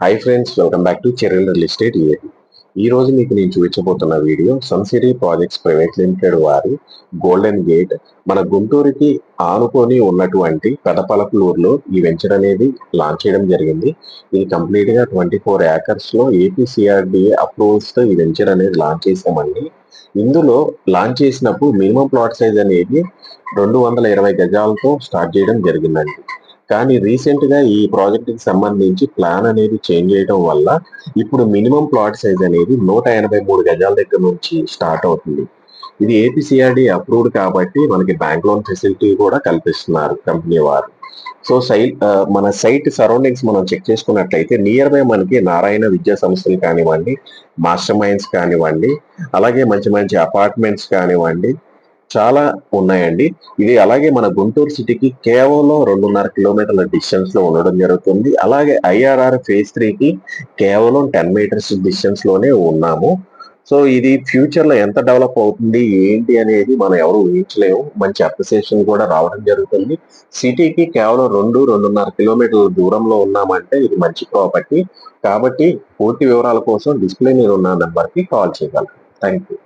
Hi friends welcome back to Cheriyal real estate ఈ రోజు మీకు నేను చూపించబోతున్న video Sansiri projects private limited వారి గోల్డెన్ గేట్ మన గుంటూరుకి ఆనుకొని ఉన్నటువంటి పెదపలకలూరులో ఈ వెంచర్ అనేది లాంచ్ చేయడం జరిగింది. ఇది కంప్లీట్గా ట్వంటీ ఫోర్ ఏకర్స్లో ఏపీసీఆర్డీఏ అప్రూవల్స్తో ఈ వెంచర్ అనేది లాంచ్ చేసామండి ఇందులో లాంచ్ చేసినప్పుడు మినిమం ప్లాట్ సైజ్ అనేది రెండు వందల ఇరవై గజాలతో స్టార్ట్ చేయడం జరిగిందండి. కానీ రీసెంట్గా ఈ ప్రాజెక్ట్కి సంబంధించి ప్లాన్ అనేది చేంజ్ చేయడం వల్ల ఇప్పుడు మినిమం ప్లాట్ సైజ్ అనేది నూట ఎనభై మూడు గజాల దగ్గర నుంచి స్టార్ట్ అవుతుంది. ఇది ఏపీసీఆర్డి అప్రూవ్డ్ కాబట్టి మనకి బ్యాంక్ లోన్ ఫెసిలిటీ కూడా కల్పిస్తున్నారు కంపెనీ వారు. సో సైట్ మన సైట్ సరౌండింగ్స్ మనం చెక్ చేసుకున్నట్లయితే నియర్ బై మనకి నారాయణ విద్యా సంస్థలు కానివ్వండి మాస్టర్ మైండ్స్ కానివ్వండి అలాగే మంచి మంచి అపార్ట్మెంట్స్ కానివ్వండి చాలా ఉన్నాయండి. ఇది అలాగే మన గుంటూరు సిటీకి కేవలం రెండున్నర కిలోమీటర్ల డిస్టెన్స్లో ఉండడం జరుగుతుంది. అలాగే ఐఆర్ఆర్ ఫేజ్ త్రీకి కేవలం టెన్ మీటర్స్ డిస్టెన్స్లోనే ఉన్నాము. సో ఇది ఫ్యూచర్లో ఎంత డెవలప్ అవుతుంది ఏంటి అనేది మనం ఎవరు ఊహించలేము. మంచి అప్రిసియేషన్ కూడా రావడం జరుగుతుంది. సిటీకి కేవలం రెండు రెండున్నర కిలోమీటర్ల దూరంలో ఉన్నామంటే ఇది మంచి ప్రాపర్టీ కాబట్టి పూర్తి వివరాల కోసం డిస్ప్లే మీద ఉన్న నెంబర్కి కాల్ చేయగలరు. Thank you